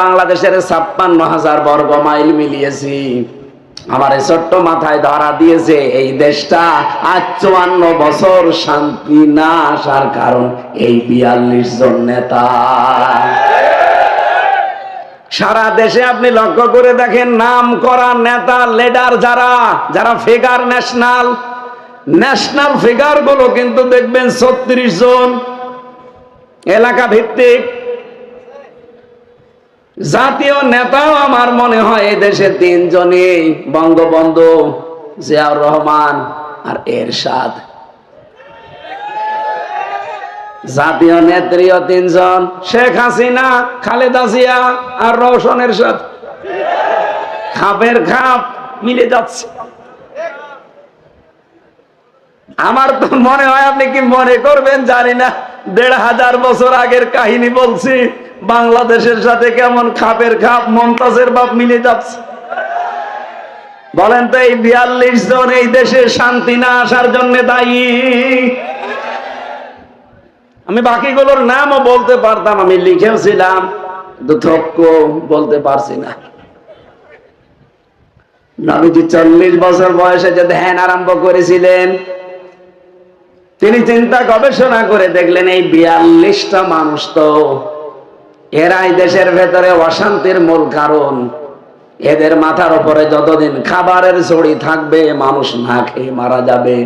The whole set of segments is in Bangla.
বাংলাদেশের ছাপ্পান্ন হাজার বর্গ মাইল মিলিয়েছি। আমার ছোট্ট মাথায় ধরা দিয়েছে, এই দেশটা আজ চুয়ান্ন বছর শান্তি না আসার কারণ এই বিয়াল্লিশ জন নেতা। সারা দেশে আপনি লক্ষ্য করে দেখেন, নাম করা নেতা, লিডার যারা যারা ফিগার ন্যাশনাল। ন্যাশনাল ফিগারগুলো কিন্তু দেখবেন ছত্রিশ জন। এলাকা ভিত্তিক জাতীয় নেতাও আমার মনে হয় এই দেশে তিনজনই বঙ্গবন্ধু জিয়াউর রহমান আর এরশাদ। জাতীয় নেত্রীও তিনজন, শেখ হাসিনা, খালেদা জিয়া আর রওশন এরশাদ। খাপের খাপ মিলে যাচ্ছে। আমার তো মনে হয় আপনি কি মনে করবেন, জানি না, দেড় হাজার বছর আগের কাহিনী বলছি। বাংলাদেশের সাথে কেমন খাপের খাপ, মমতাজের বাপ মিলে যাচ্ছে। বলেন তো এই বিয়াল্লিশ জন এই দেশে শান্তি না আসার জন্য দায়ী? আমি বাকিগুলোর নামও বলতে পারতাম, আমি লিখেও ছিলাম বলতে পারছি না। নবীজি চল্লিশ বছর বয়সে যে ধ্যান আরম্ভ করেছিলেন, তিনি চিন্তা গবেষণা করে দেখলেন এই বিয়াল্লিশটা মানুষ তো এরাই দেশের ভেতরে অশান্তির মূল কারণ। এদের মাথার উপরে যতদিন খাবারের ছড়ি থাকবে, মানুষ না খেয়ে মারা যাবে।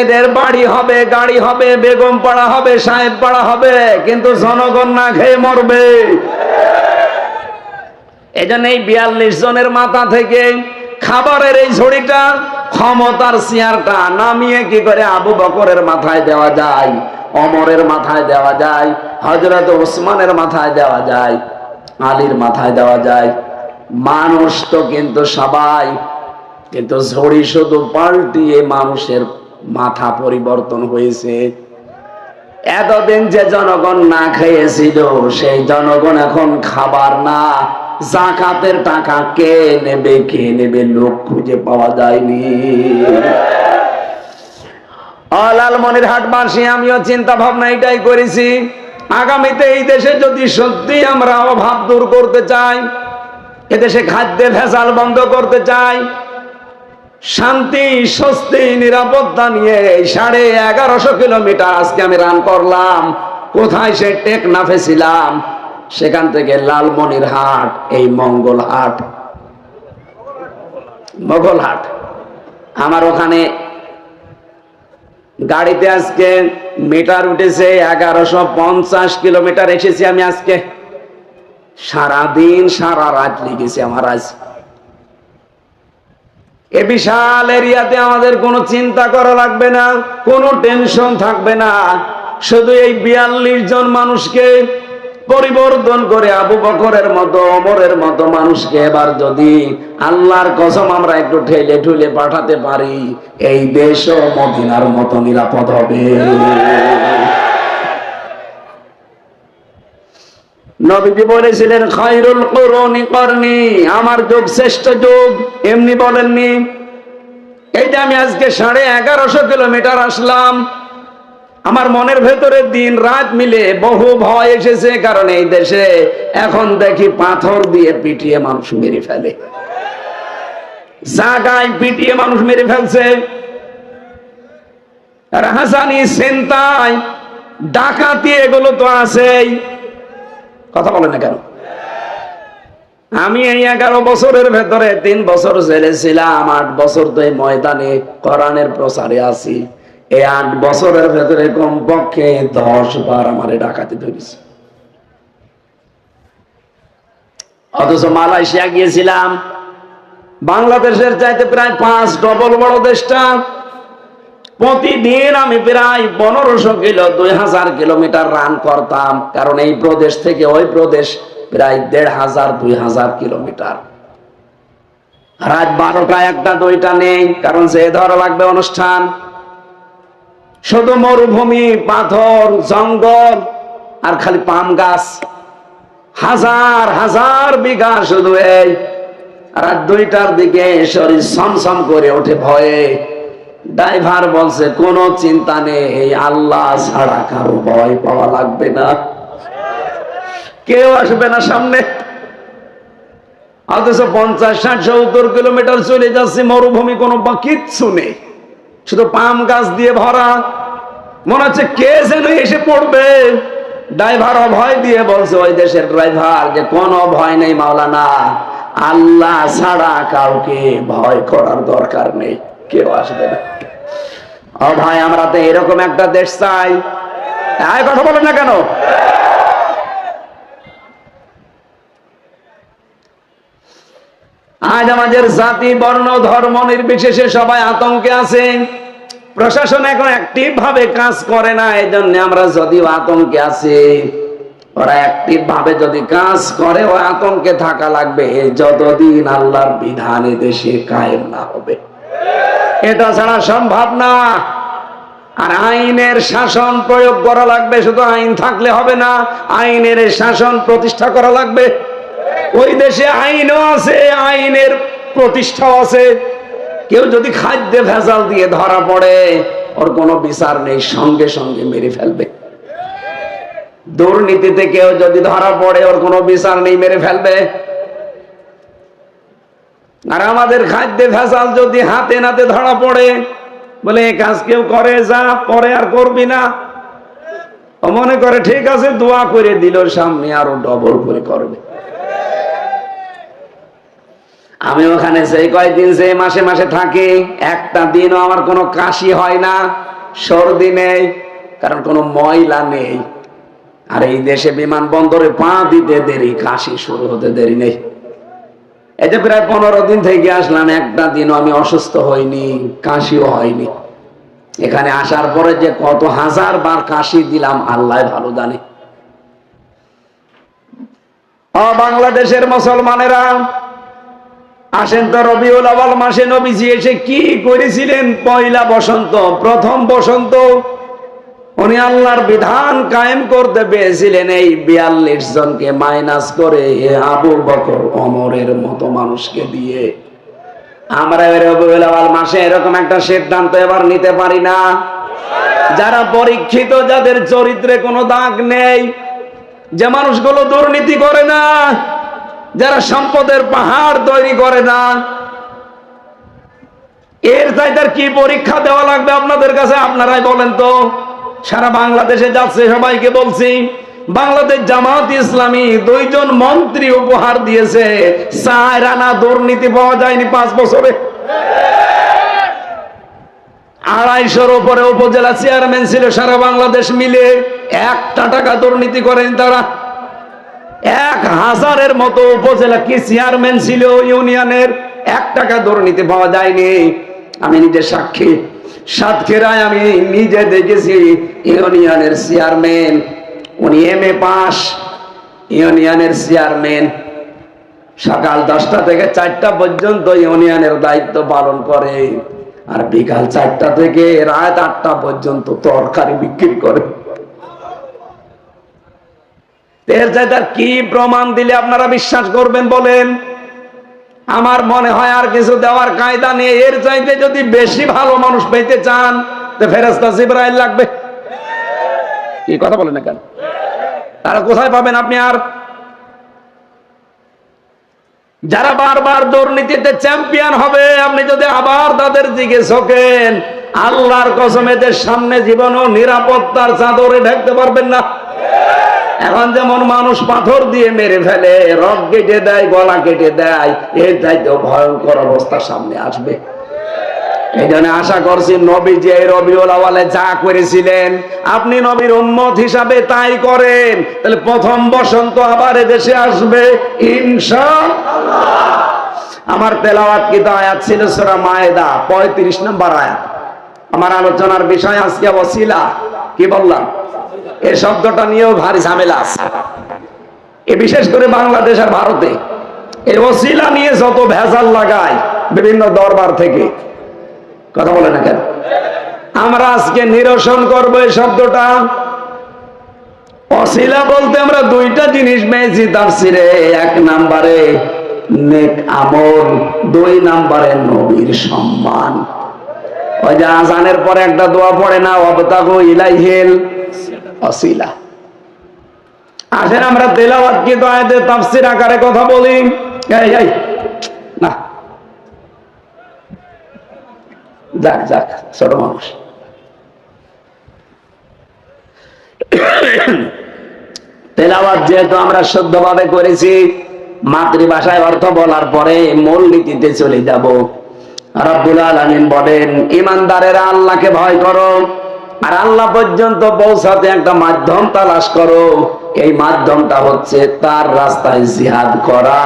এদের বাড়ি হবে, গাড়ি হবে, বেগম পাড়া হবে, সাহেব পাড়া হবে, কিন্তু জনগণ না খেয়ে মরবে। এজন্য এই বিয়াল্লিশ জনের মাথা থেকে খাবারের এই ঝড়িটা, ক্ষমতার চেয়ারটা নামিয়ে কি করে আবু বকরের মাথায় দেওয়া যায়? অমরের মাথায় দেওয়া যায় হজরত ওসমানের মাথায় দেওয়া যায়, আলীর মাথায় দেওয়া যায়। মানুষ তো কিন্তু সবাই, কিন্তু ঝড়ি শুধু পাল্টিয়ে মানুষের মাথা পরিবর্তন হয়েছে। এতদিন যে জনগণ না খেয়েছিল, সেই জনগণ এখন খাবার না। জাকাতের টাকা কে নেবে কে নেবে, লোক খুঁজে পাওয়া যায়নি। লালমনির হাটবাসী আমিও চিন্তা ভাবনা এটাই করেছি। আগামীতে এই দেশে যদি সত্যি আমরা অভাব দূর করতে চাই, এদেশে খাদ্যে ভেজাল বন্ধ করতে চাই, শান্তি, স্বস্তি, নিরাপত্তা নিয়ে সাড়ে এগারোশো কিলোমিটার আজকে আমি রান করলাম। কোথায় সে টেকনাফে ছিলাম? সেখান থেকে লালমনির হাট, এই মঙ্গল হাট। মোগল হাট। আমার ওখানে গাড়িতে আজকে মিটার উঠেছে এগারোশো পঞ্চাশ কিলোমিটার এসেছি আমি আজকে। সারাদিন সারা রাত লেগেছে আমার আজ। এ বিশাল এরিয়াতে আমাদের কোনো চিন্তা করা লাগবে না, কোনো টেনশন থাকবে না। শুধু এই বিয়াল্লিশ জন মানুষকে পরিবর্তন করে আবু বকরের মতো অমরের মতো মানুষকে এবার যদি আল্লাহর কসম আমরা একটু ঠেলে ঠুলে পাঠাতে পারি, এই দেশও মদিনার মতো নিরাপদ হবে। নবীজি বলেছিলেন খৈরুল করণি করনি আমার যুগ শ্রেষ্ঠ যুগ। এমনি বলেননি, এই যে আমি আজকে সাড়ে এগারোশো কিলোমিটার আসলাম আমার মনের ভেতরে দিন রাত মিলে বহু ভয় এসেছে কারণ এই দেশে এখন দেখি পাথর দিয়ে পিটিয়ে মানুষ মেরে ফেলে। জাগায় পিটিয়ে মানুষ মেরে ফেলছে। রাহাজানি সেন্তাই ডাকাতি এগুলো তো আছেই। কথা বলে না কেন? আমি এই এগারো বছরের ভেতরে তিন বছর জেলে ছিলাম, আট বছর তো ময়দানে কোরআনের প্রচারে আছি। এই আট বছরের ভেতরে কমপক্ষে দশ বার আমারে ডাকাতি ধরেছে। অথচ মালয়েশিয়া গিয়েছিলাম, বাংলাদেশের চাইতে প্রায় পাঁচ ডবল বড় দেশটা। প্রতিদিন আমি প্রায় পনেরোশো কিলো, দুই হাজার কিলোমিটার রান করতাম, কারণ এই প্রদেশ থেকে ওই প্রদেশ প্রায় দেড় হাজার, দুই হাজার কিলোমিটার। রাত বারোটা একটা দুইটা নেই, কারণ যে ধর লাগবে অনুষ্ঠান। শুধু মরুভূমি পাথর জঙ্গল, আর খালি পাম গাছ। হাজার হাজার বিঘা শুধু এই রাত দুইটার দিকে শরীর সমসম করে ওঠে ভয়ে। ড্রাইভার বলছে, কোনো চিন্তা নেই, এই আল্লাহ ছাড়া কারও ভয় পাওয়া লাগবে না। কেউ আসবে না সামনে। অথচ পঞ্চাশ, ষাট, সত্তর কিলোমিটার চলে যাচ্ছে মরুভূমি, কোনো বা কিচ্ছু নেই। শুধু পাম গাছ দিয়ে ভরা। মনে হচ্ছে কে যেন এসে পড়বে। ড্রাইভার অভয় দিয়ে বলছে, ওই দেশের ড্রাইভার, যে কোন ভয় নেই মাওলানা। আল্লাহ ছাড়া কাউকে ভয় করার দরকার নেই। কেউ আসবে না। ও ভাই আমরা তো এরকম একটা দেশ চাই। কথা বলেন না কেন? আজ আমাদের জাতি, বর্ণ, ধর্ম নির্বিশেষে সবাই আতঙ্কে আছে। প্রশাসন এখন অ্যাক্টিভ ভাবে কাজ করে না এই জন্য আমরা যদিও আতঙ্কে আছি। ওরা অ্যাক্টিভ ভাবে যদি কাজ করে, ও আতঙ্কে থাকা লাগবে। যতদিন আল্লাহর বিধান দেশে কায়েম না হবে। এটা ছাড়া সম্ভব না। আর আইনের শাসন প্রয়োগ করা লাগবে, শুধু আইন থাকলে হবে না, আইনের শাসন প্রতিষ্ঠা করা লাগবে। ওই দেশে আইনও আছে, আইনের প্রতিষ্ঠাও আছে। কেউ যদি খাদ্যে ভেজাল দিয়ে ধরা পড়ে, ওর কোনো বিচার নেই, সঙ্গে সঙ্গে মেরে ফেলবে। দুর্নীতিতে কেউ যদি ধরা পড়ে, ওর কোনো বিচার নেই, মেরে ফেলবে। আর আমাদের খাদ্যে ভেজাল যদি হাতে নাতে ধরা পড়ে, বলে, এ কাজ কেউ করে, যা, পরে আর করবি না। মনে করে, ঠিক আছে, দোয়া করে দিল, সামনে আরও ডবল করে করবে। আমি ওখানে সেই কয়দিন, সেই মাসে মাসে থাকি। একটা দিনও আমার কোনো কাশি হয় না, সর্দি নেই, কারণ কোনো ময়লা নেই। আর এই দেশে বিমানবন্দরে পা দিতে দেরি, কাশি শুরু হতে দেরি নেই। এই যে প্রায় পনেরো দিন থেকে আসলাম, একটা দিনও আমি অসুস্থ হইনি, কাশিও হয়নি। এখানে আসার পরে যে কত হাজার বার কাশি দিলাম, আল্লাহ ভালো জানে। বাংলাদেশের মুসলমানেরা আসেন তো রবিউল আওয়াল মাসে নবীজি এসে কি করেছিলেন? পয়লা বসন্ত, প্রথম বসন্ত। উনি আল্লাহর বিধান কায়েম করতে পেরেছিলেন এই বিয়াল্লিশ জনকে মাইনাস করে আবু বকর অমরের মতো মানুষকে দিয়ে। আমরা রবিউল আওয়াল মাসে এরকম একটা সিদ্ধান্ত এবার নিতে পারি না। যারা পরীক্ষিত, যাদের চরিত্রে কোনো দাগ নেই, যে মানুষগুলো দুর্নীতি করে না সম্পদের পাহাড় তৈরি করে না, এর চাই তার কি পরীক্ষা দেওয়া লাগবে আপনাদের কাছে? আপনারাই বলেন তো। সারা বাংলাদেশে যাচ্ছে, সবাইকে বলছি। বাংলাদেশ জামাত ইসলামী দুইজন মন্ত্রী উপহার দিয়েছে। দুর্নীতি পাওয়া যায়নি পাঁচ বছরে। আড়াইশোর উপরে উপজেলা চেয়ারম্যান ছিল, সারা বাংলাদেশ মিলে একটা টাকা দুর্নীতি করেন তারা। এক হাজারের মতো উপজেলা কি চেয়ারম্যান ছিল ইউনিয়নের? এক টাকা দুর্নীতি পাওয়া যায়নি। আমি নিজে সাক্ষী। সাতক্ষীরায় আমি নিজে দেখেছি ইউনিয়নের চেয়ারম্যান। উনি এম এ পাস। ইউনিয়নের চেয়ারম্যান। সকাল দশটা থেকে চারটা পর্যন্ত ইউনিয়নের দায়িত্ব পালন করে। আর বিকাল চারটা থেকে রাত আটটা পর্যন্ত তরকারি বিক্রি করে। এর চাইতে আর কি প্রমাণ দিলে আপনারা বিশ্বাস করবেন বলেন? আমার মনে হয় আর কিছু দেওয়ার কায়দা নেই। এর চাইতে যদি বেশি ভালো মানুষ পেতে চান ফেরেস্তা জিব্রাইল লাগবে। কি কথা বলেন না কেন? তারা কোথায় পাবেন আপনি আর? যারা বারবার দুর্নীতিতে চ্যাম্পিয়ন হবে, আপনি যদি আবার তাদের দিকে ঝোঁকেন আল্লাহর কসম এদের সামনে জীবনও নিরাপত্তার চাদরে ঢাকতে পারবেন না। এখন যেমন মানুষ পাথর দিয়ে মেরে ফেলে রক কেটে দেয়, গলা কেটে দেয়, এর চাইতেও ভয়ঙ্কর অবস্থা সামনে আসবে। এই জন্য আশা করছি নবী যে রবিউল যা করেছিলেন, আপনি নবীর উম্মত হিসাবে তাই করেন। তাহলে প্রথম বসন্ত আবার এদেশে আসবে ইনশা আমার তেলাওয়াত কি আয়াত ছিল? সূরা মায়েদা, পঁয়ত্রিশ নম্বর আয়াত। আমার আলোচনার বিষয় আজকে ওসিলা। কি বললাম? এই শব্দটা নিয়েও ভারী ঝামেলা আছে। এ বিশেষ করে বাংলাদেশ আর ভারতে। এই ওসিলা নিয়ে যত ভেজাল লাগায় বিভিন্ন দরবার থেকে। কথা বলে না কেন? আমরা আজকে নিরসন করব এই শব্দটা। অশিলা বলতে আমরা দুইটা জিনিস পেয়েছি তার সিরে এক নাম্বারে নেক আমল, দুই নাম্বারে নবীর সম্মান। ওই যে আজানের পরে একটা দোয়া পড়ে না অবতাগো ইলাইহেল অশিলা আসেন, আমরা তেলাওয়াত কি, দয়াতে তাফসির আকারে কথা বলি। না। যাক যাক, ছোট মানুষ। তেলাওয়াত যেহেতু আমরা শুদ্ধভাবে করেছি, মাতৃভাষায় অর্থ বলার পরে মূল নীতিতে চলে যাব। রব্বুল আলামিন বলেন ইমানদারেরা আল্লাহকে ভয় করো, আর আল্লাহ পর্যন্ত পৌঁছাতে একটা মাধ্যম তালাশ করো। এই মাধ্যমটা হচ্ছে তার রাস্তায় জিহাদ করা।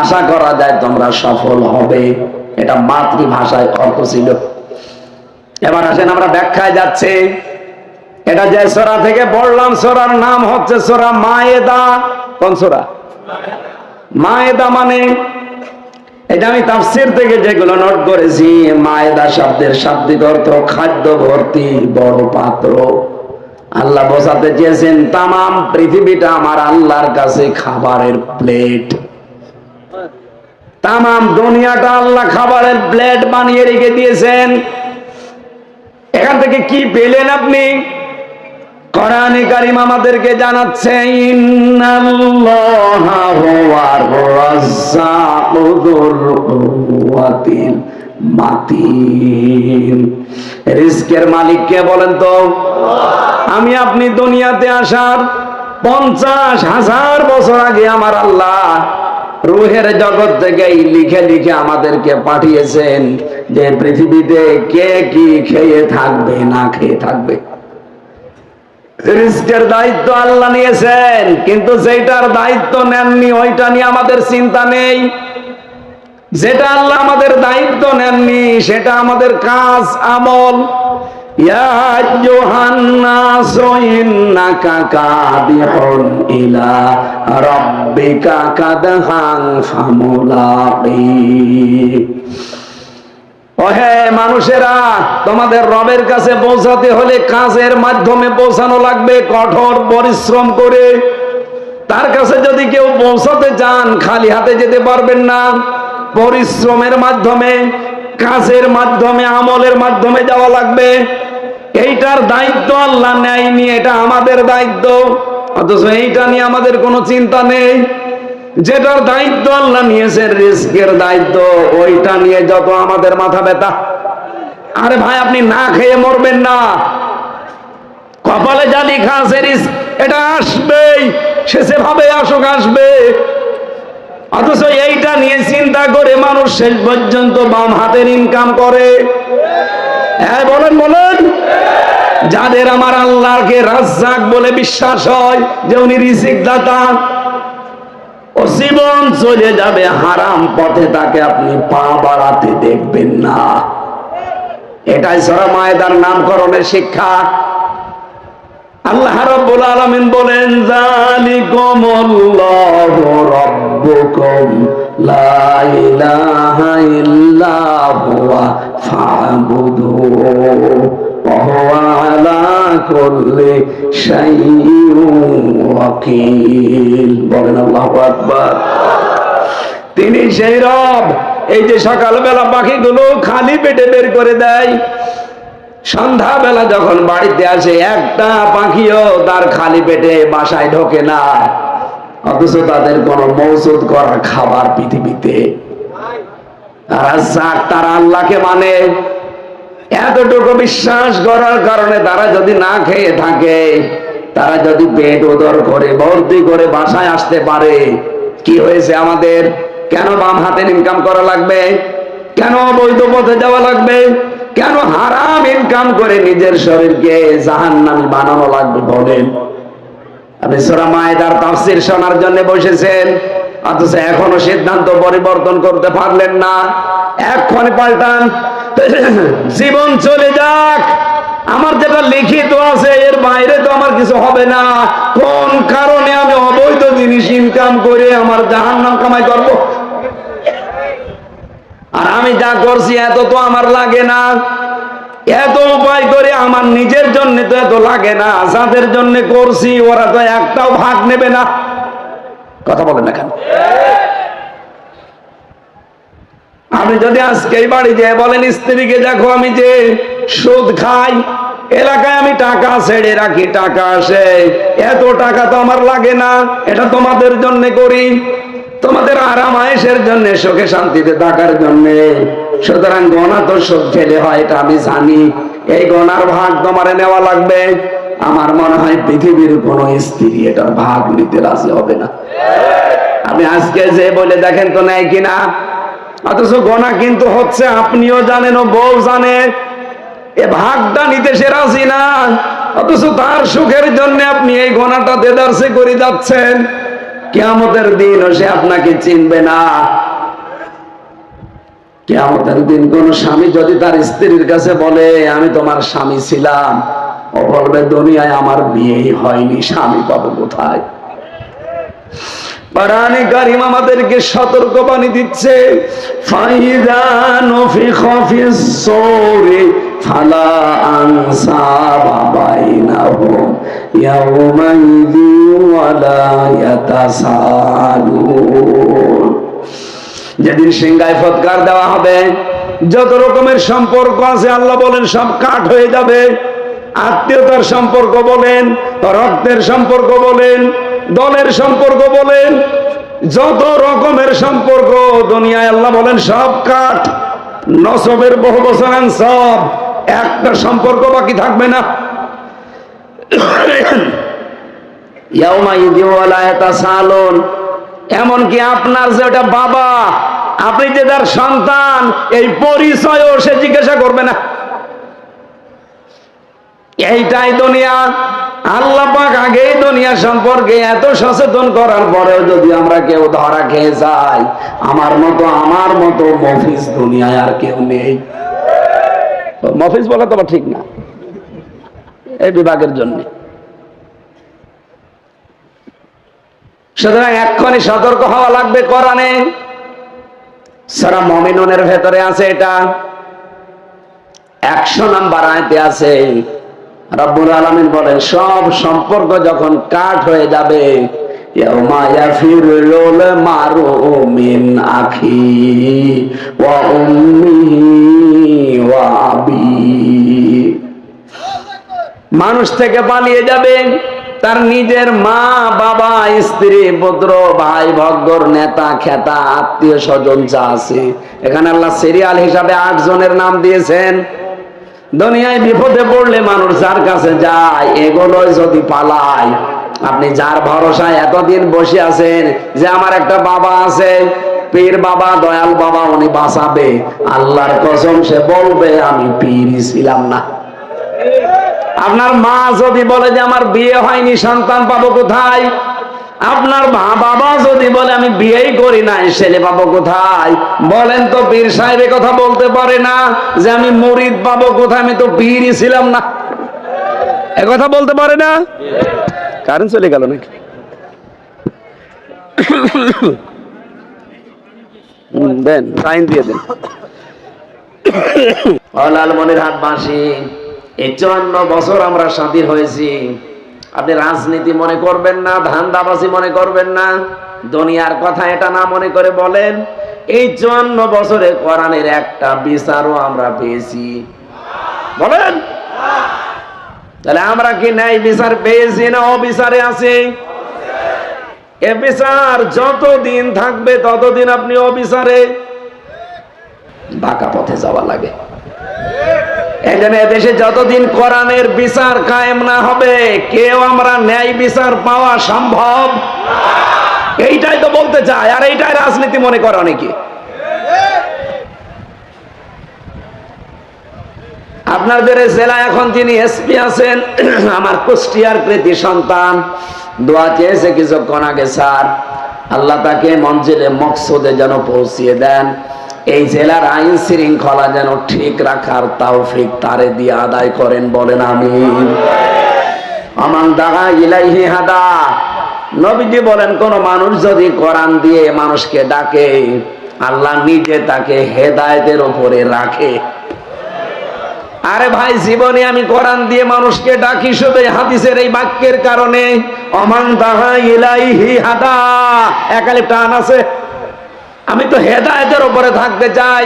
আশা করা যায় তোমরা সফল হবে। এটা মাতৃভাষায় অর্থ ছিল। এবার আসেন আমরা ব্যাখ্যায় যাচ্ছে। এটা যে সোরা থেকে পড়লাম, সোরার নাম হচ্ছে সোরা মায়েদা। কোন সোরা? মায়েদা মানে এটা আমি তাফসির থেকে যেগুলো নোট করেছি মায়েদা শব্দের শাব্দিক অর্থ খাদ্য ভর্তি, বড় পাত্র। আল্লাহ বোঝাতে চেয়েছেন, তামাম পৃথিবীটা আমার আল্লাহর কাছে খাবারের প্লেট। তামাম দুনিয়াটা আল্লাহ খাবারের প্লেট বানিয়ে রেখে দিয়েছেন। এখান থেকে কি পেলেন আপনি? কোরআনে কারিম আমাদেরকে জানাচ্ছে, ইন্নাল্লাহা রিজকের মালিক কে বলেন তো? আমি আপনি দুনিয়াতে আসার পঞ্চাশ হাজার বছর আগে আমার আল্লাহ রুহের জগৎ থেকে লিখে লিখে আমাদেরকে পাঠিয়েছেন যে পৃথিবীতে কে কি খেয়ে থাকবে, না খেয়ে থাকবে। রিস্কের দায়িত্ব আল্লাহ নিয়েছেন, কিন্তু যেটার দায়িত্ব নেননি, ওইটা নিয়ে আমাদের চিন্তা নেই। যেটা আল্লাহ আমাদের দায়িত্ব নেননি, সেটা আমাদের কাজ, আমল। ইলা মানুষেরা, তোমাদের রবের কাছে পৌঁছাতে হলে কাজের মাধ্যমে পৌঁছানো লাগবে। কঠোর পরিশ্রম করে। তার কাছে যদি কেউ পৌঁছাতে চান, খালি হাতে যেতে পারবেন না। পরিশ্রমের মাধ্যমে, কাজের মাধ্যমে, আমলের মাধ্যমে যাওয়া লাগবে। এইটার দায়িত্ব আল্লাহ নেয়নি, এটা আমাদের দায়িত্ব। অথচ এইটা নিয়ে আমাদের কোনো চিন্তা নেই। যেটার দায়িত্ব আল্লাহ নিয়েছেন রিস্কের দায়িত্ব, ওইটা নিয়ে যত আমাদের মাথা ব্যথা। আরে ভাই, আপনি না খেয়ে মরবেন না। কপালে যা লেখা আছে রিস্ক এটা আসবেই, সে যেভাবে আসুক আসবে। অথচ এইটা নিয়ে চিন্তা করে মানুষ শেষ পর্যন্ত বাম হাতের ইনকাম করে। হ্যাঁ বলেন বলেন। যাদের আমার আল্লাহকে রাজ্জাক বলে বিশ্বাস হয়, যে উনি রিজিক দাতা জীবন চলে যাবে হারাম পথে, তাকে আপনি পা বাড়াতে দেখবেন না। এটাই সরা মায়েদার নামকরণের শিক্ষা। আল্লাহ রাব্বুল আলামিন বলেন, জালিকুমুল্লাহু রাব্বুকুম, লা ইলাহা ইল্লা হুয়া ফা'বুদুহু। হুয়া আলা কুল্লি শাইইন ওয়াকিল বলেন আল্লাহু আকবার। তিনি সেই রব, এই যে সকালবেলা পাখিগুলো খালি পেটে বের করে দেয়। সন্ধ্যাবেলা যখন বাড়িতে আসে, একটা পাখিও তার খালি পেটে বাসায় ঢোকে না। অথচ তাদের কোনো মৌসুদ করা খাবার পৃথিবীতে। তারা আল্লাহকে মানে। এতটুকু বিশ্বাস করার কারণে তারা যদি না খেয়ে থাকে, তারা যদি পেট উদর করে, ভর্তি করে বাসায় আসতে পারে, কি হয়েছে আমাদের? কেন বাম হাতে ইনকাম করা লাগবে? কেন অবৈধ পথে যাওয়া লাগবে? কেন হারাম ইনকাম করে নিজের শরীরকে জাহান্নামী বানানো লাগবে বলেন আপনি সোরা মায়েদার তাফসির শোনার জন্য বসেছেন, অথচ এখনও সিদ্ধান্ত পরিবর্তন করতে পারলেন না। এখন পাল্টান জীবন চলে যাক। আমার যেটা লিখিত আছে, এর বাইরে তো আমার কিছু হবে না। কোন কারণে আমি অবৈধ জিনিস ইনকাম করে আমার জাহান্নাম কামাই করব? আর আমি যা করছি, এত তো আমার লাগে না। এত উপায় করে আমার নিজের জন্য তো এত লাগে না। যাদের জন্য করছি, ওরা তো একটাও ভাগ নেবে না। কথা বলেন না কেন? আপনি যদি আজকে এই বাড়ি যে বলেন, স্ত্রীকে দেখো আমি যে সুদ খাই, এলাকায় আমি টাকা ছেড়ে রাখি, টাকা আসে। এত টাকা তো আমার লাগে না, এটা তোমাদের জন্য করি। তোমাদের আরাম আয়েসের জন্য, সুখে শান্তিতে থাকার জন্য। সুতরাং গণা তো সুখ খেলে হয়, এটা আমি জানি। এই গণার ভাগ তোমারে নেওয়া লাগবে। আমার মনে হয় পৃথিবীর কোন স্ত্রী এটার ভাগ নিতে রাজি হবে না। আমি আজকে যে বলে দেখেন তো নেয় কিনা? অথচ গণা কিন্তু হচ্ছে, আপনিও জানেন ও বউ জানে। এ ভাগটা নিতে সে রাজি না। অথচ তার সুখের জন্য আপনি এই গণাটা দেদারসে করে যাচ্ছেন। কেয়ামতের দিন সে আপনাকে চিনবে না। কেয়ামতের দিন কোন স্বামী যদি তার স্ত্রীর কাছে বলে, আমি তোমার স্বামী ছিলাম। ও বলবে, দুনিয়ায় আমার বিয়েই হয়নি, স্বামী পাবো কোথায়? পারানি কারিম আমাদেরকে সতর্ক বাণী দিচ্ছে ফাইদা নফিখা ফিস সূরি, ফালা আনসাবা যেদিন সিংহায় ফৎকার দেওয়া হবে, যত রকমের সম্পর্ক আছে, আল্লাহ বলেন সব কাট হয়ে যাবে। আত্মীয়তার সম্পর্ক বলেন, রক্তের সম্পর্ক বলেন দলের সম্পর্ক বলেন, যত রকমের সম্পর্ক দুনিয়ায় আল্লাহ বলেন সব কাঠ, নসবের বহু বছর সব, একটা সম্পর্ক বাকি থাকবে না। এমনকি আপনার যে ওটা বাবা, আপনি যে তার সন্তান, এই পরিচয়ও সে জিজ্ঞাসা করবে না। এইটাই দুনিয়া। আল্লাহ পাক আগেই দুনিয়া সম্পর্কে এত সচেতন করার পরেও যদি আমরা কেউ ধরা খেয়ে যাই, আমার মতো আমার মতো মফিস দুনিয়ায় আর কেউ নেই। মফিস বলা তো ঠিক না। এই বিভাগের জন্য। সুতরাং এক্ষুনি সতর্ক হওয়া লাগবে কোরআনে। সারা মমিনুনের ভেতরে আছে এটা। একশো নাম্বার আয়তে আছে রব্বুল আলমিন বলেন, সব সম্পর্ক যখন কাট হয়ে যাবে মিন মানুষ থেকে পালিয়ে যাবে, তার নিজের মা, বাবা, স্ত্রী, পুত্র, ভাই ভগ্গর নেতা, খেতা, আত্মীয় স্বজন যা আছে। এখানে আল্লাহ সিরিয়াল হিসাবে আট জনের নাম দিয়েছেন। দুনিয়ায় বিপদে পড়লে মানুষ যার কাছে যায়, এগুলোই যদি পালায়, আপনি যার ভরসায় এতদিন বসে আছেন যে আমার একটা বাবা আছে, পীর বাবা, দয়াল বাবা, উনি বাঁচাবে। আল্লাহর কসম, সে বলবে, আমি পীরই ছিলাম না। আপনার মা যদি বলে যে আমার বিয়ে হয়নি, সন্তান পাবো কোথায়? আপনার মা বাবা যদি বলে আমি বিয়েই করি নাই ছেলে পাবো কোথায়? বলেন তো পীর সাহেব কথা বলতে পারে না যে আমি মরিদ পাবো কোথায়? আমি তো পীরই ছিলাম না। কথা বলতে পারে না? কারেন্ট চলে গেল নাকি? দেন সাইন দিয়ে দেন। লাল মনির হাট বাসি এই চুয়ান্ন বছর আমরা স্বাধীন হয়েছি। আপনি রাজনীতি মনে করবেন না, ধান্দাবাজি মনে করবেন না। দুনিয়ার কথা এটা না মনে করে বলেন, এই চুয়ান্ন বছরে কোরআনের একটা বিচারও আমরা পেয়েছি। বলেন? তাহলে আমরা কি ন্যায় বিচার পেয়েছি না অবিচারে আছি? এ বিচার যতদিন থাকবে ততদিন আপনি অবিচারে বাঁকা পথে যাওয়া লাগে। এদেশে যতদিন কোরআনের বিচার কায়েম না হবে, কেউ আমরা ন্যায় বিচার পাওয়া সম্ভব? এইটাই তো বলতে চায়, আর এইটাই রাজনীতি মনে করে অনেকে। আপনাদের এখন যিনি এসপি আছেন, আমার কুষ্টিয়ার কৃতি সন্তান, দোয়া চেয়েছে কিছুক্ষণ আগে, স্যার। আল্লাহ তাকে মঞ্জিলে মকসুদে যেন পৌঁছিয়ে দেন। এই জেলার আইন শৃঙ্খলা যেন ঠিক রাখার তৌফিক তারে দিয়ে আদায় করেন বলেন আমি আমান দাগা ইলাইহি হাদা। নবীজি বলেন, কোন মানুষ যদি কোরআন দিয়ে মানুষকে ডাকে, আল্লাহ নিজে তাকে হেদায়েতের উপরে রাখে। আরে ভাই, জীবনে আমি কোরআন দিয়ে মানুষকে ডাকি শুধু হাদিসের এই বাক্যের কারণে। অমান তাহা ইলাইহি হাদা। একালে টান আছে। আমি তো হেদায়েতের উপরে থাকতে চাই।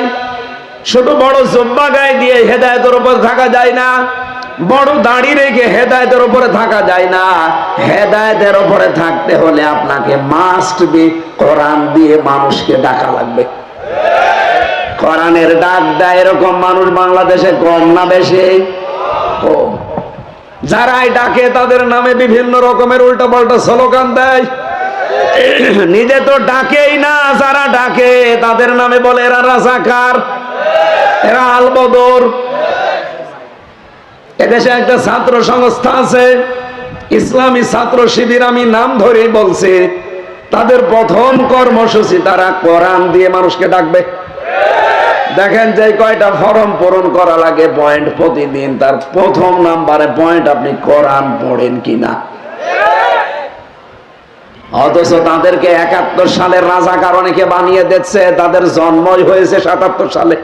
ছোট বড় জব্বা গায়ে দিয়ে হেদায়েতের উপরে থাকা যায় না, বড় দাড়ি রেখে হেদায়তের উপরে থাকা যায় না। হেদায়তের উপরে থাকতে হলে আপনাকে মাস্ট বি কোরআন দিয়ে মানুষকে ডাকা লাগবে। কোরআনের ডাক দেয় এরকম মানুষ বাংলাদেশে কম না বেশি? যারাই ডাকে তাদের নামে বিভিন্ন রকমের উল্টা পাল্টা স্লোগান দেয়। নিজে তো ডাকেই না, যারা ডাকে, তাদের নামে বলে, এরা রাজাকার, এরা আলবদর। এদেশে একটা ছাত্র সংস্থা আছে, ইসলামী ছাত্র শিবির, আমি নাম ধরেই বলছি, তাদের প্রথম কর্মসূচি, তারা কোরআন দিয়ে মানুষকে ডাকবে। দেখেন যে কয়টা ফর্ম পূরণ করা লাগে, পয়েন্ট প্রতিদিন, তার প্রথম নাম্বারে পয়েন্ট আপনি কোরআন পড়েন কিনা। অথচ তাদেরকে একাত্তর সালের রাজাকার অনেকে বানিয়ে দিচ্ছে, তাদের জন্মই হয়েছে সাতাত্তর সালে।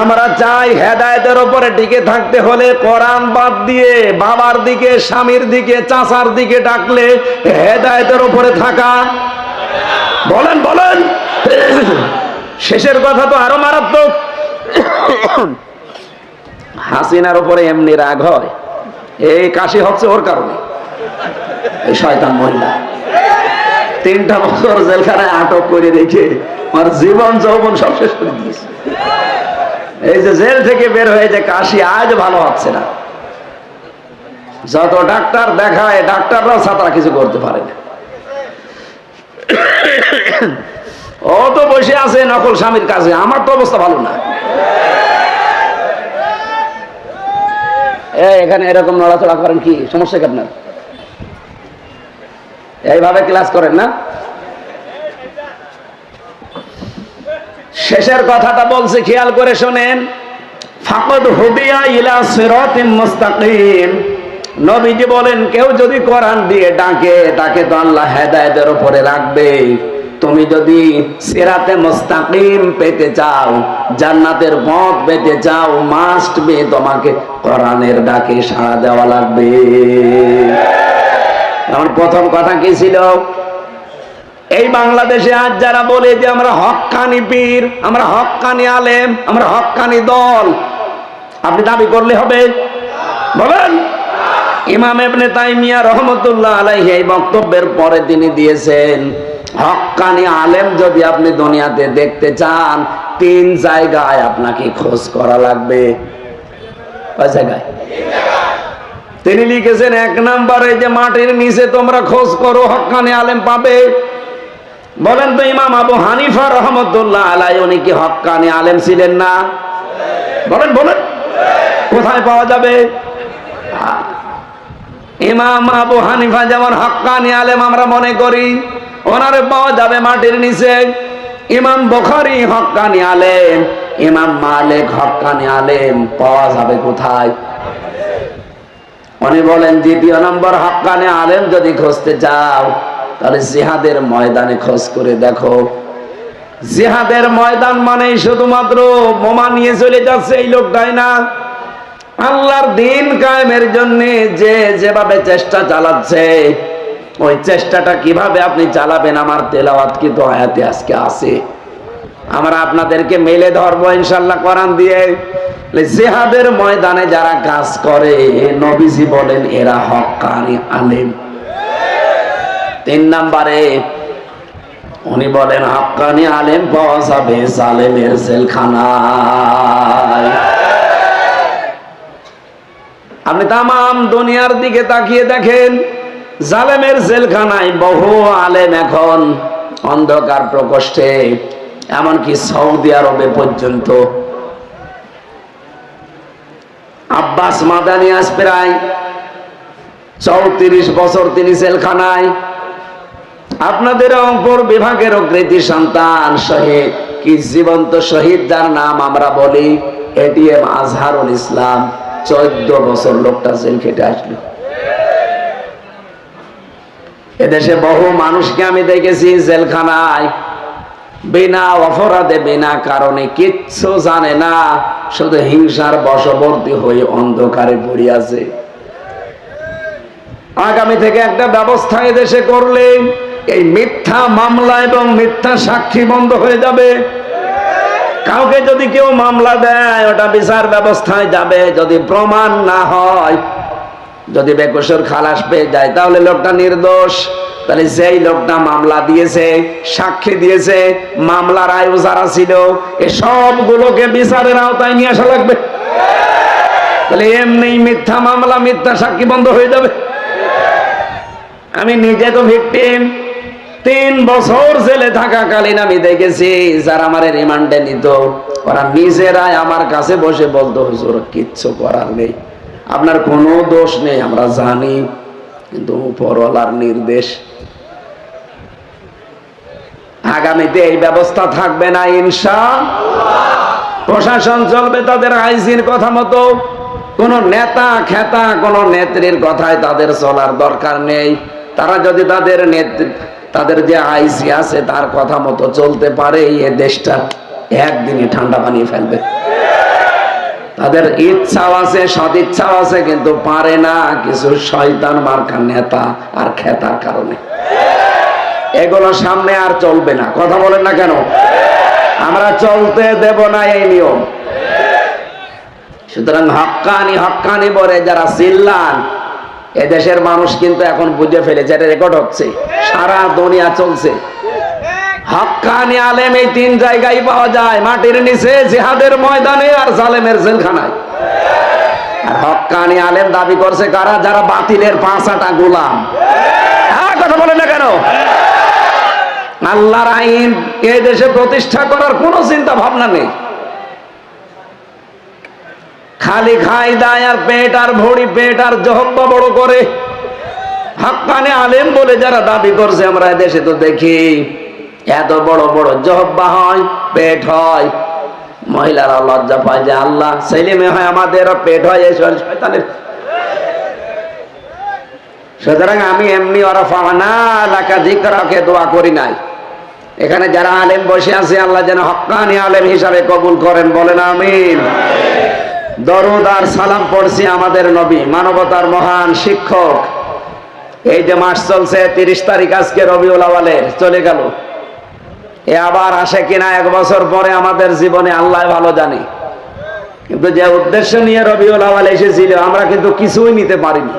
আমরা চাই হেদায়তের উপরে টিকে থাকতে হলে কোরআন বাদ দিয়ে বাবার দিকে, স্বামীর দিকে, চাচার দিকে ডাকলে হেদায়তের উপরে থাকা। বলেন বলেন। শেষের কথা তো আরও মারাত্মক। হাসিনার উপরে এমনি রাগ হয়। এই কাশি হচ্ছে ওর কারণে। শয়তান মহিলা। তিনটা বছর জেলখানায় আটক করে রেখে আমার জীবন যৌবন সব শেষ করে দিয়েছে। এই যে জেল থেকে বের হয়ে যে কাশি আজ ভালো হচ্ছে না। যত ডাক্তার দেখায়, ডাক্তাররাও ছাত্রা কিছু করতে পারে না। ও তো বসে আছে নকল স্বামীর কাছে। আমার তো অবস্থা ভালো না এই এখানে এরকম নড়াচড়া করেন কি? সমস্যা কি আপনার? এইভাবে ক্লাস করেন না? শেষের কথাটা বলছি, খেয়াল করে শোনেন। নবীজি বলেন, কেউ যদি কোরআন দিয়ে ডাকে, তাকে তো আল্লাহ হেদায়েতের উপরে রাখবে তুমি যদি সিরাতে মুস্তাকিম পেতে চাও, জান্নাতের পথ পেতে চাও মাস্ট বি তোমাকে কোরআনের ডাকে সাড়া দেওয়া লাগবে। আমার প্রথম কথা কি ছিল? এই বাংলাদেশে আজ যারা বলে যে আমরা হক্কানি পীর, আমরা হক্কানি আলেম, আমরা হক্কানি দল, আপনি দাবি করলে হবে? বলেন। ইমাম এবনে তাইমিয়া রহমতুল্লাহ আলাইহি এই বক্তব্যের পরে তিনি দিয়েছেন হক্কানি আলেম যদি আপনি দুনিয়াতে দেখতে চান, তিন জায়গায় আপনাকে খোঁজ করা লাগবে। জায়গায়? তিনি লিখেছেন, এক নম্বরে যে মাটির নিচে তোমরা খোঁজ করো হক্কানি আলেম পাবে। বলেন তো ইমাম আবু হানিফা রহমতুল্লাহ আলাই, উনি কি হক্কানি আলেম ছিলেন না? বলেন বলেন। কোথায় পাওয়া যাবে? ইমাম আবু হানিফা যেমন হক্কানি আলেম আমরা মনে করি ওনারে পাওয়া যাবে মাটির নিচে। ইমাম বখারি হক্কানি আলেম, ইমাম মালিক হক্কানি আলেম, পাওয়া যাবে কোথায়? উনি বলেন, দ্বিতীয় নম্বর হক্কানি আলেম যদি খুঁজতে চাও, তাহলে জিহাদের ময়দানে খোঁজ করে দেখো। জিহাদের ময়দান মানে শুধুমাত্র বোমা নিয়ে চলে যাচ্ছে এই লোকটাই না। আল্লাহর দিন কায়েমের জন্য যে যেভাবে চেষ্টা চালাচ্ছে ওই চেষ্টাটা কীভাবে আপনি চালাবেন আমার তেলাওয়াত কিন্তু আয়াতে আজকে আছে? আমরা আপনাদেরকে মেলে ধরবো ইনশাল্লাহ কোরআন দিয়ে। জেহাদের ময়দানে যারা কাজ করে, নবীজি বলেন, এরা হক্কানি আলেম। তিন নাম্বারে উনি বলেন হাক্কানি আলেম পাওয়া সালেমের জেলখানায়। আপনি তামাম দুনিয়ার দিকে তাকিয়ে দেখেন জালেমের জেলখানায় বহু আলেম এখন অন্ধকার প্রকোষ্ঠে, এমনকি সৌদি আরবে পর্যন্ত। আব্বাস মাদানি আজ প্রায় চৌত্রিশ বছর তিনি জেলখানায়। আপনাদের অঙ্কর বিভাগের কৃতি সন্তান শহীদ, কি জীবন্ত শহীদ যার নাম আমরা বলি এটিএম আজহারুল ইসলাম। চোদ্দ বছর লোকটা জেল খেটে আসলো। এদেশে বহু মানুষকে আমি দেখেছি জেলখানায়। বিনা অপরাধে, বিনা কারণে কিচ্ছু জানে না, শুধু হিংসার বশবর্তী হয়ে অন্ধকারে পড়ে আছে। আগামী থেকে একটা ব্যবস্থা এদেশে করলে এই মিথ্যা মামলা এবং মিথ্যা সাক্ষী বন্ধ হয়ে যাবে। কাউকে যদি কেউ মামলা দেয়, ওটা বিচার ব্যবস্থায় যাবে। যদি প্রমাণ না হয় যদি বেকসুর খালাস পেয়ে যায়, তাহলে লোকটা নির্দোষ। তাহলে যেই লোকটা মামলা দিয়েছে, সাক্ষী দিয়েছে, মামলার আয়ু যারা ছিল, এ সবগুলোকে বিচারের আওতায় নিয়ে আসা লাগবে। তাহলে এমনি মিথ্যা মামলা, মিথ্যা সাক্ষী বন্ধ হয়ে যাবে। আমি নিজে তো ভিকটিম। তিন বছর জেলে থাকাকালীন আমি দেখেছি, যারা আমার রিমান্ডে নিত, ওরা নিজেরাই আমার কাছে বসে বলতো, হুজুর, কিচ্ছু করার নেই। আপনার কোনো দোষ নেই, আমরা জানি, কিন্তু উপরওয়ালার নির্দেশ। আগামীতে এই ব্যবস্থা থাকবে না ইনশা প্রশাসন চলবে তাদের আইসির কথা মতো। কোন নেতা, খেতা, কোন নেত্রীর কথায় তাদের চলার দরকার নেই। তারা যদি তাদের তাদের যে আইসি আছে, তার কথা মতো চলতে পারে এ দেশটা একদিনই ঠান্ডা বানিয়ে ফেলবে। তাদের ইচ্ছাও আছে সদিচ্ছাও আছে, কিন্তু পারে না। কিছু শয়তান মার্কা নেতা আর খেতার কারণে। এগুলো সামনে আর চলবে না। কথা বলেন না কেন? আমরা চলতে দেব না এই নিয়ম। সুতরাং হক্কানি হক্কানি বলে যারা চিল্লান, এদেশের মানুষ কিন্তু এখন বুঝে ফেলেছে, এটা রেকর্ড হচ্ছে। সারা দুনিয়া চলছে। হক্কানি আলেম এই তিন জায়গায় পাওয়া যায়। মাটির নিচে জিহাদের ময়দানে আর জালেমের জেলখানায়। আর হক্কানি আলেম দাবি করছে কারা? যারা বাতিলের পাঁচাটা গোলাম। হ্যাঁ কথা বলে না কেন? আল্লাহর আইন এই দেশে প্রতিষ্ঠা করার কোনো চিন্তা ভাবনা নেই। খালি খাই দায় আর পেট আর ভড়ি পেট আর জহব্বা বড় করে। হাক্কানে আলেম বলে যারা দাবি করছে, আমরা দেশে তো দেখি। এত বড় বড় জহব্বা হয়, পেট হয়। মহিলারা লজ্জা পায় যে আল্লাহ ছেলে হয়, আমাদের পেট হয়, এই শয়তানের। সুতরাং আমি এমনি ওরা ফাহানা এলাকা জিকরাকে দোয়া করি নাই। এখানে যারা আলেম বসে আছে, আল্লাহ যেন হক্কানি আলেম হিসাবে কবুল করেন, বলেন আমিন। দরুদ আর সালাম পড়ছি আমাদের নবী, মানবতার মহান শিক্ষক। এই যে মাস চলছে, তিরিশ তারিখ আজকে রবিউল আওয়ালের, চলে গেল। এ আবার আসে কিনা এক বছর পরে আমাদের জীবনে আল্লাহ ভালো জানে। কিন্তু যে উদ্দেশ্য নিয়ে রবিউল আওয়াল এসেছিল, আমরা কিন্তু কিছুই নিতে পারিনি।